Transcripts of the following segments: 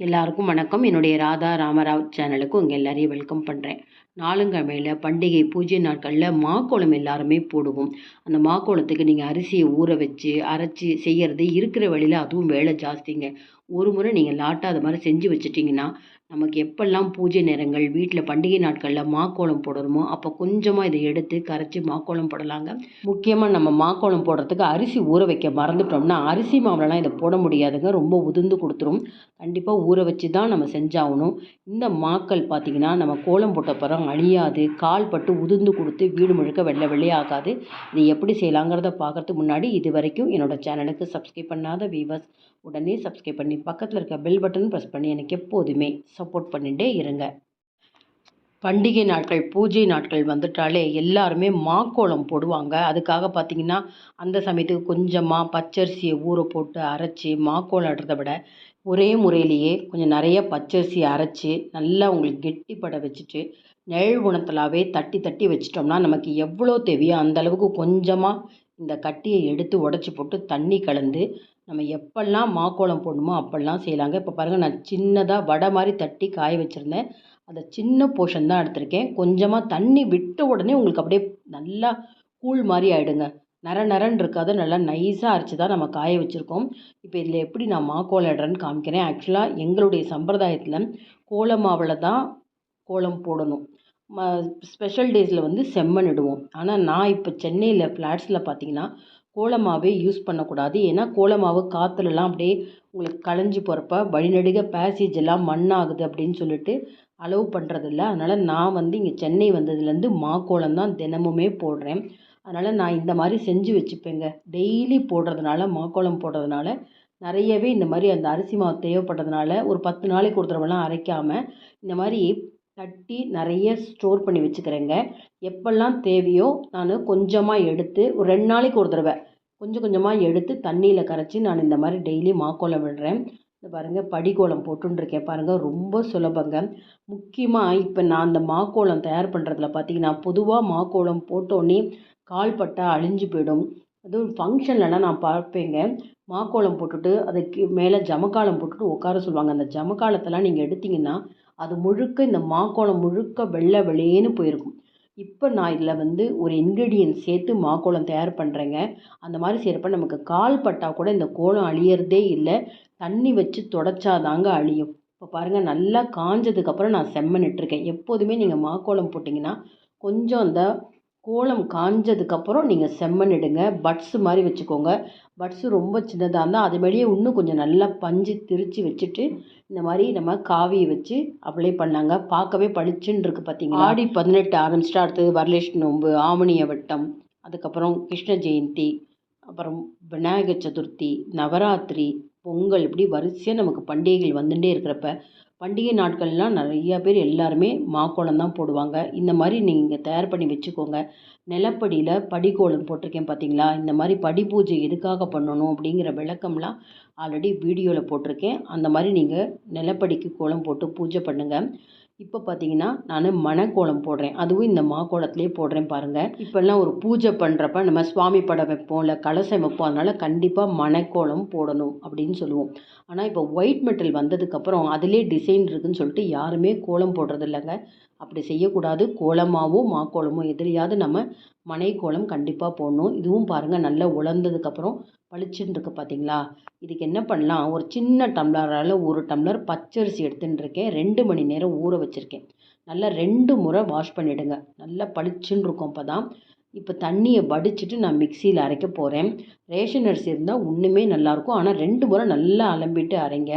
எல்லாருக்கும் வணக்கம். என்னுடைய ராதா ராமராவ் சேனலுக்கு உங்கள் எல்லாரையும் வெல்கம் பண்ணுறேன் நாளுங்கிழமையில் பண்டிகை பூஜை நாட்களில் மாக்கோளம் எல்லாருமே போடுவோம். அந்த மாக்கோளத்துக்கு நீங்கள் அரிசியை ஊற வச்சு அரைச்சி செய்கிறது இருக்கிற வழியில் அதுவும் வேலை ஜாஸ்திங்க. ஒரு முறை நீங்கள் லாட்டாக அது மாதிரி செஞ்சு வச்சுட்டிங்கன்னா நமக்கு எப்பெல்லாம் பூஜை நேரங்கள் வீட்டில் பண்டிகை நாட்களில் மாக்கோலம் போடணுமோ அப்போ கொஞ்சமாக இதை எடுத்து கரைச்சி மாக்கோலம் போடலாங்க. முக்கியமாக நம்ம மாக்கோலம் போடுறதுக்கு அரிசி ஊற வைக்க மறந்துட்டோம்னா அரிசி மாவுலலாம் இதை போட முடியாதுங்க. ரொம்ப உதிர்ந்து கொடுத்துரும். கண்டிப்பாக ஊற வச்சு தான் நம்ம செஞ்சாகணும். இந்த மாக்கள் பார்த்திங்கன்னா நம்ம கோலம் போட்ட அழியாது. கால் பட்டு உதிர்ந்து கொடுத்து வீடு முழுக்க வெள்ளை வெள்ளையாகாது இது எப்படி செய்யலாங்கிறத பார்க்கறதுக்கு முன்னாடி இது வரைக்கும் என்னோடய சேனலுக்கு சப்ஸ்கிரைப் பண்ணாத வீவர்ஸ் உடனே சப்ஸ்கிரைப் பண்ணி பக்கத்தில் இருக்க பெல் பட்டன் ப்ரெஸ் பண்ணி எனக்கு எப்போதுமே சப்போர்ட் பண்ணிகிட்டே இருங்க. பண்டிகை நாட்கள் பூஜை நாட்கள் வந்துட்டாலே எல்லாருமே மாக்கோலம் போடுவாங்க. அதுக்காக பார்த்திங்கன்னா அந்த சமயத்துக்கு கொஞ்சமாக பச்சரிசியை ஊற போட்டு அரைச்சி மாக்கோலம் ஆடுறத விட ஒரே முறையிலேயே கொஞ்சம் நிறைய பச்சரிசியை அரைச்சி நல்லா உங்களுக்கு கெட்டிப்பட வச்சுட்டு நெழல் குணத்திலாவே தட்டி தட்டி வச்சிட்டோம்னா நமக்கு எவ்வளோ தேவையோ அந்தளவுக்கு கொஞ்சமாக இந்த கட்டியை எடுத்து உடச்சி போட்டு தண்ணி கலந்து நம்ம எப்பெல்லாம் மாக்கோலம் போடணுமோ அப்போல்லாம் செய்யலாங்க. இப்போ பாருங்கள் நான் சின்னதாக வடை மாதிரி தட்டி காய வச்சுருந்தேன். அந்த சின்ன போர்ஷன் தான் எடுத்திருக்கேன். கொஞ்சமாக தண்ணி விட்ட உடனே உங்களுக்கு அப்படியே நல்லா கூழ் மாதிரி ஆகிடுங்க நர நரன்னு இருக்காது. நல்லா நைஸாக அரைச்சி தான் நம்ம காய வச்சுருக்கோம். இப்போ இதில் எப்படி நான் மாக்கோலம் இடுறேன்னு காமிக்கிறேன். ஆக்சுவலாக எங்களுடைய சம்பிரதாயத்தில் கோல மாவில் தான் கோலம் போடணும். ம ஸ்பெஷல் டேஸில் வந்து செம்மண் இடுவோம். ஆனால் நான் இப்போ சென்னையில் ஃப்ளாட்ஸில் பார்த்தீங்கன்னா கோலமாவே யூஸ் பண்ணக்கூடாது. ஏன்னா கோலமாவு காற்றுலலாம் அப்படியே உங்களுக்கு களைஞ்சி போகிறப்ப வழிநடுக பேசேஜ் எல்லாம் மண்ணாகுது அப்படின்னு சொல்லிட்டு அலோவ் பண்ணுறதில்ல அதனால் நான் வந்து இங்கே சென்னை வந்ததுலேருந்து மாக்கோலம் தான் தினமுமே போடுறேன். அதனால் நான் இந்த மாதிரி செஞ்சு வச்சுப்பேங்க. டெய்லி போடுறதுனால மாக்கோலம் போடுறதுனால நிறையவே இந்த மாதிரி அந்த அரிசி மாவு தேவைப்படுறதுனால ஒரு பத்து நாளைக்கு ஒரு தடவைலாம் அரைக்காமல் இந்த மாதிரி தட்டி நிறைய ஸ்டோர் பண்ணி வச்சுக்கிறேங்க. எப்பெல்லாம் தேவையோ நான் கொஞ்சமாக எடுத்து ஒரு ரெண்டு நாளைக்கு ஒரு தடவை கொஞ்சம் கொஞ்சமாக எடுத்து தண்ணியில் கரைச்சி நான் இந்த மாதிரி டெய்லி மாக்கோலம் விடுறேன். இந்த பாருங்கள் படிக்கோலம் போட்டுருக்கேன் பாருங்கள் ரொம்ப சுலபங்க. முக்கியமாக இப்போ நான் அந்த மாக்கோலம் தயார் பண்ணுறதுல பார்த்தீங்கன்னா பொதுவாக மாக்கோலம் போட்டோன்னே கால் பட்டா அழிஞ்சு போயிடும். அதுவும் ஃபங்க்ஷன்லலாம் நான் பார்ப்பேங்க. மாக்கோலம் போட்டுட்டு அதுக்கு மேலே ஜமக்காலம் போட்டுட்டு உட்கார சொல்லுவாங்க. அந்த ஜமக்காலத்தெல்லாம் நீங்கள் எடுத்திங்கன்னா அது முழுக்க இந்த மாக்கோலம் முழுக்க வெள்ளை வெளியேன்னு போயிருக்கும். இப்போ நான் இதில் வந்து ஒரு இன்க்ரீடியன்ட் சேர்த்து மாக்கோலம் தயார் பண்ணுறேங்க அந்த மாதிரி செய்கிறப்ப நமக்கு கால் பட்டால் கூட இந்த கோலம் அழியறதே இல்லை. தண்ணி வச்சு தொடச்சாதாங்க அழியும். இப்போ பாருங்கள் நல்லா காஞ்சதுக்கப்புறம் நான் செம்மண்ணிட்டுருக்கேன் எப்போதுமே நீங்கள் மாக்கோலம் போட்டிங்கன்னா கொஞ்சம் அந்த கோலம் காஞ்சதுக்கப்புறம் நீங்கள் செம்மண் இடுங்க பட்ஸு மாதிரி வச்சுக்கோங்க. பட்ஸு ரொம்ப சின்னதாக இருந்தால் அது மேலேயே இன்னும் கொஞ்சம் நல்லா பஞ்சு திரித்து வச்சுட்டு இந்த மாதிரி நம்ம காவியை வச்சு அப்ளை பண்ணாங்க பார்க்கவே பளிச்சுன்னு இருக்குது பார்த்தீங்களா ஆடி பதினெட்டு ஆரம்பிச்சிட்டா அடுத்தது வரலட்சுமி நோன்பு ஆவணிய வட்டம் அதுக்கப்புறம் கிருஷ்ண ஜெயந்தி அப்புறம் விநாயகர் சதுர்த்தி நவராத்திரி பொங்கல் இப்படி வரிசையாக நமக்கு பண்டிகைகள் வந்துட்டே இருக்கிறப்ப பண்டிகை நாட்கள்லாம் நிறையா பேர் எல்லாருமே மாக்கோலம் தான் போடுவாங்க. இந்த மாதிரி நீங்கள் தயார் பண்ணி வச்சுக்கோங்க. நிலப்படியில் படிக்கோலம் போட்டிருக்கேன் பார்த்தீங்களா இந்த மாதிரி படி பூஜை எதுக்காக பண்ணணும் அப்படிங்கிற விளக்கம்லாம் ஆல்ரெடி வீடியோவில் போட்டிருக்கேன். அந்த மாதிரி நீங்கள் நிலப்படிக்கு கோலம் போட்டு பூஜை பண்ணுங்கள் இப்போ பார்த்தீங்கன்னா நான் மணக்கோலம் போடுறேன். அதுவும் இந்த மாக்கோலத்திலே போடுறேன் பாருங்கள் இப்போல்லாம் ஒரு பூஜை பண்ணுறப்ப நம்ம சுவாமி படம் வைப்போம் இல்லை கலசம் வைப்போம் அதனால் கண்டிப்பாக மணக்கோலம் போடணும் அப்படின்னு சொல்லுவோம். ஆனால் இப்போ ஒயிட் மெட்டல் வந்ததுக்கப்புறம் அதிலே டிசைன் இருக்குதுன்னு சொல்லிட்டு யாருமே கோலம் போடுறது இல்லைங்க. அப்படி செய்யக்கூடாது. கோலமாவோ மாக்கோலமோ எதிரியாவது நம்ம மனை கோலம் கண்டிப்பாக போடணும். இதுவும் பாருங்கள் நல்லா உலர்ந்ததுக்கப்புறம் பளிச்சுன்னு பார்த்தீங்களா இதுக்கு என்ன பண்ணலாம்? ஒரு சின்ன டம்ளரால் ஒரு டம்ளர் பச்சரிசி எடுத்துன்னு இருக்கேன். ரெண்டு மணி நேரம் ஊற வச்சுருக்கேன். நல்லா ரெண்டு முறை வாஷ் பண்ணிவிடுங்க நல்லா பளிச்சுன்னு இருக்கும் அப்போ தான் இப்போ தண்ணியை வடிச்சிட்டு நான் மிக்சியில் அரைக்க போகிறேன் ரேஷன் அரிசி இருந்தால் ஒன்றுமே நல்லாயிருக்கும் ஆனால் ரெண்டு முறை நல்லா அலம்பிட்டு அரைங்க.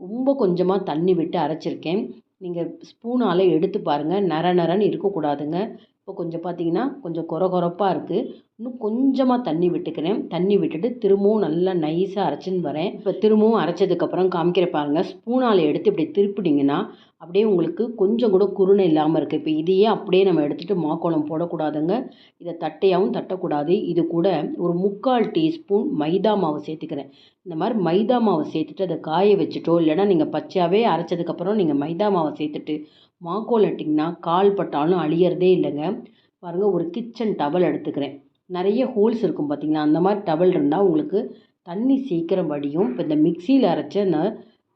ரொம்ப கொஞ்சமாக தண்ணி விட்டு அரைச்சிருக்கேன். நீங்கள் ஸ்பூனால் எடுத்து பாருங்கள் நர நரன்னு இருக்கக்கூடாதுங்க. இப்போ கொஞ்சம் பார்த்தீங்கன்னா கொஞ்சம் கொர கொரப்பாக இருக்குது இன்னும் கொஞ்சமாக தண்ணி விட்டுக்கிறேன். தண்ணி விட்டுட்டு திரும்பவும் நல்லா நைஸாக அரைச்சின்னு வரேன். இப்போ திரும்பவும் அரைச்சதுக்கப்புறம் காமிக்கிற பாருங்கள் ஸ்பூனால் எடுத்து இப்படி திருப்பிட்டிங்கன்னா அப்படியே உங்களுக்கு கொஞ்சம் கூட குருணை இல்லாமல் இருக்குது இப்போ இதையே அப்படியே நம்ம எடுத்துகிட்டு மாக்கோளம் போடக்கூடாதுங்க. இதை தட்டையாகவும் தட்டக்கூடாது. இது கூட ஒரு முக்கால் டீஸ்பூன் மைதா மாவு சேர்த்துக்கிறேன். இந்த மாதிரி மைதா மாவு சேர்த்துட்டு அதை காய வச்சுட்டோ இல்லைனா நீங்கள் பச்சையாகவே அரைச்சதுக்கப்புறம் நீங்கள் மைதா மாவை சேர்த்துட்டு மாக்கோல் இட்டிங்கன்னா கால் பட்டாலும் அழியறதே இல்லைங்க. பாருங்கள் ஒரு கிச்சன் டவல் எடுத்துக்கிறேன். நிறைய ஹோல்ஸ் இருக்கும் பார்த்திங்களா அந்த மாதிரி டவல் இருந்தால் உங்களுக்கு தண்ணி சீக்கிரம் வடியும். இப்போ இந்த மிக்சியில் அரைச்ச இந்த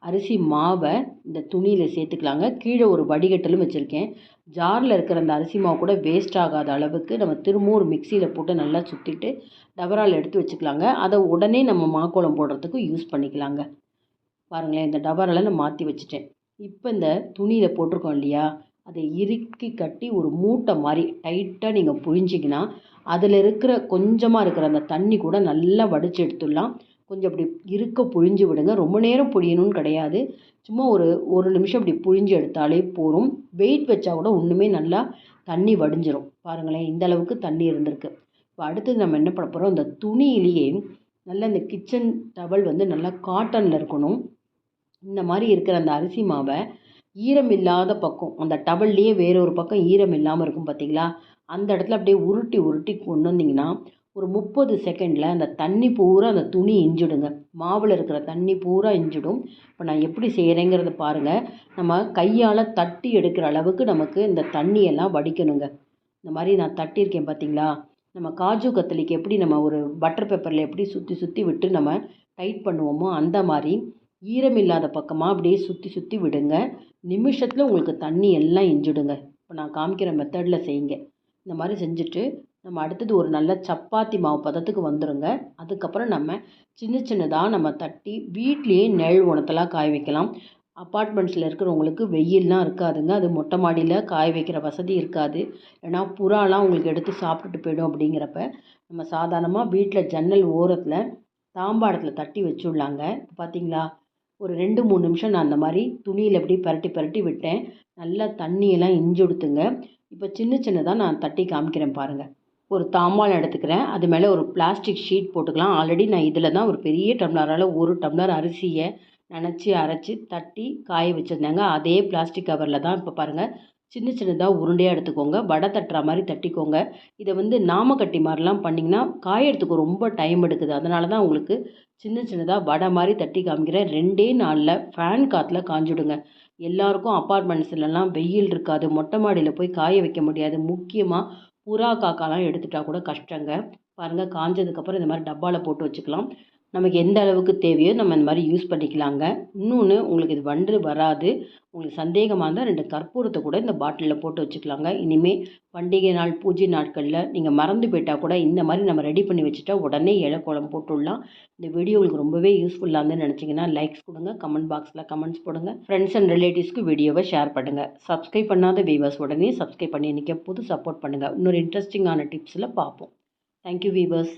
அரிசி மாவை இந்த துணியில் சேர்த்துக்கலாங்க. கீழே ஒரு வடிகட்டலும் வச்சுருக்கேன். ஜாரில் இருக்கிற அந்த அரிசி மாவு கூட வேஸ்ட் ஆகாத அளவுக்கு நம்ம திரும்பவும் ஒரு மிக்சியில் போட்டு நல்லா சுற்றிட்டு டபரால் எடுத்து வச்சுக்கலாங்க. அதை உடனே நம்ம மாக்கோளம் போடுறதுக்கு யூஸ் பண்ணிக்கலாங்க. பாருங்களேன் இந்த டபரால் நான் மாற்றி வச்சுட்டேன். இப்போ இந்த துணியில் போட்டிருக்கோம் இல்லையா? அதை இறுக்கி கட்டி ஒரு மூட்டை மாதிரி டைட்டாக நீங்கள் புழிஞ்சிங்கன்னா அதில் இருக்கிற கொஞ்சமாக இருக்கிற அந்த தண்ணி கூட நல்லா வடித்து எடுத்துடலாம். கொஞ்சம் அப்படி இருக்க புழிஞ்சு விடுங்க. ரொம்ப நேரம் புழியணும்னு கிடையாது. சும்மா ஒரு ஒரு நிமிஷம் அப்படி புழிஞ்சு எடுத்தாலே போதும். வெயிட் வச்சா கூட ஒன்றுமே நல்லா தண்ணி வடிஞ்சிரும். பாருங்களேன் இந்த அளவுக்கு தண்ணி இருந்திருக்கு. இப்போ அடுத்தது நம்ம என்ன பண்ண போகிறோம் இந்த துணியிலேயே நல்லா இந்த கிச்சன் டவல் வந்து நல்லா காட்டனில் இருக்கணும். இந்த மாதிரி இருக்கிற அந்த அரிசி மாவை ஈரம் இல்லாத பக்கம் அந்த டவல்லையே வேற ஒரு பக்கம் ஈரம் இல்லாமல் இருக்கும் பார்த்தீங்களா அந்த இடத்துல அப்படியே உருட்டி உருட்டி கொண்டு வந்தீங்கன்னா ஒரு முப்பது செகண்டில் அந்த தண்ணி பூரா அந்த துணி இஞ்சிடுங்க. மாவில் இருக்கிற தண்ணி பூரா இஞ்சிடும். இப்போ நான் எப்படி செய்கிறேங்கிறத பாருங்கள் நம்ம கையால் தட்டி எடுக்கிற அளவுக்கு நமக்கு இந்த தண்ணியெல்லாம் வடிக்கணுங்க. இந்த மாதிரி நான் தட்டியிருக்கேன் பார்த்தீங்களா நம்ம காஜு கத்தலிக்கு எப்படி நம்ம ஒரு பட்டர் பேப்பரில் எப்படி சுற்றி சுற்றி விட்டு நம்ம டைட் பண்ணுவோமோ அந்த மாதிரி ஈரம் இல்லாத பக்கமாக அப்படியே சுற்றி சுற்றி விடுங்க. நிமிஷத்தில் உங்களுக்கு தண்ணி எல்லாம் இஞ்சிடுங்க இப்போ நான் காமிக்கிற மெத்தடில் செய்யுங்க. இந்த மாதிரி செஞ்சுட்டு நம்ம அடுத்தது ஒரு நல்ல சப்பாத்தி மாவு பதத்துக்கு வந்துடுங்க அதுக்கப்புறம் நம்ம சின்ன சின்னதாக நம்ம தட்டி வீட்லேயே நெல் உணத்தலாம் காய வைக்கலாம். அப்பார்ட்மெண்ட்ஸில் இருக்கிறவங்களுக்கு வெயில்லாம் இருக்காதுங்க. அது மொட்டை மாடியில் காய வைக்கிற வசதி இருக்காது. ஏன்னா புறாலாம் உங்களுக்கு எடுத்து சாப்பிட்டுட்டு போயிடும் அப்படிங்கிறப்ப நம்ம சாதாரணமாக வீட்டில் ஜன்னல் ஓரத்தில் தாம்பாடத்தில் தட்டி வச்சுடலாங்க. பார்த்தீங்களா ஒரு ரெண்டு மூணு நிமிஷம் நான் அந்த மாதிரி துணியில் எப்படி பரட்டி பரட்டி விட்டேன். நல்லா தண்ணியெல்லாம் இஞ்சி கொடுத்துங்க இப்போ சின்ன சின்னதாக நான் தட்டி காமிக்கிறேன் பாருங்கள் ஒரு தாம்பாளம் எடுத்துக்கிறேன். அது மேலே ஒரு பிளாஸ்டிக் ஷீட் போட்டுக்கலாம். ஆல்ரெடி நான் இதில் தான் ஒரு பெரிய டம்ளரால் ஒரு டம்ளர் அரிசியை நினச்சி அரைச்சி தட்டி காய வச்சுருந்தேங்க. அதே பிளாஸ்டிக் கவரில் தான். இப்போ பாருங்கள் சின்ன சின்னதாக உருண்டையாக எடுத்துக்கோங்க வடை தட்டுற மாதிரி தட்டிக்கோங்க. இதை வந்து நாமக்கட்டி மாதிரிலாம் பண்ணிங்கன்னா காயறதுக்கு ரொம்ப டைம் எடுக்குது. அதனால தான் உங்களுக்கு சின்ன சின்னதாக வடை மாதிரி தட்டி காமிக்கிறேன் ரெண்டே நாளில் ஃபேன் காற்றுல காஞ்சுடுங்க. எல்லாருக்கும் அப்பார்ட்மெண்ட்ஸ்லலாம் வெயில் இருக்காது. மொட்டை மாடியில் போய் காய வைக்க முடியாது. முக்கியமாக புறா காக்காலாம் எடுத்துட்டா கூட கஷ்டங்க. பாருங்கள் காஞ்சதுக்கப்புறம் இந்த மாதிரி டப்பாவில் போட்டு வச்சுக்கலாம். நமக்கு எந்த அளவுக்கு தேவையோ நம்ம இந்த மாதிரி யூஸ் பண்ணிக்கலாங்க. இன்னொன்று உங்களுக்கு இது வண்டு வராது. உங்களுக்கு சந்தேகமாக இருந்தால் ரெண்டு கற்பூரத்தை கூட இந்த பாட்டிலில் போட்டு வச்சுக்கலாங்க. இனிமேல் பண்டிகை நாள் பூஜை நாட்களில் நீங்கள் மறந்து போயிட்டால் கூட இந்த மாதிரி நம்ம ரெடி பண்ணி வச்சுட்டா உடனே இலை கோலம் போட்டுடலாம். இந்த வீடியோ உங்களுக்கு ரொம்பவே யூஸ்ஃபுல்லாக இருந்துன்னு நினச்சிங்கன்னா லைக்ஸ் கொடுங்க. கமெண்ட் பாக்ஸில் கமெண்ட்ஸ் போடுங்க. ஃப்ரெண்ட்ஸ் அண்ட் ரிலேட்டிவ்ஸ்க்கு வீடியோவை ஷேர் பண்ணுங்கள் சப்ஸ்கிரைப் பண்ணாத வீவர்ஸ் உடனே சப்ஸ்கிரைப் பண்ணி இன்றைக்கி புது சப்போர்ட் பண்ணுங்கள் இன்னொரு இன்ட்ரெஸ்டிங்கான டிப்ஸில் பார்ப்போம். Thank you viewers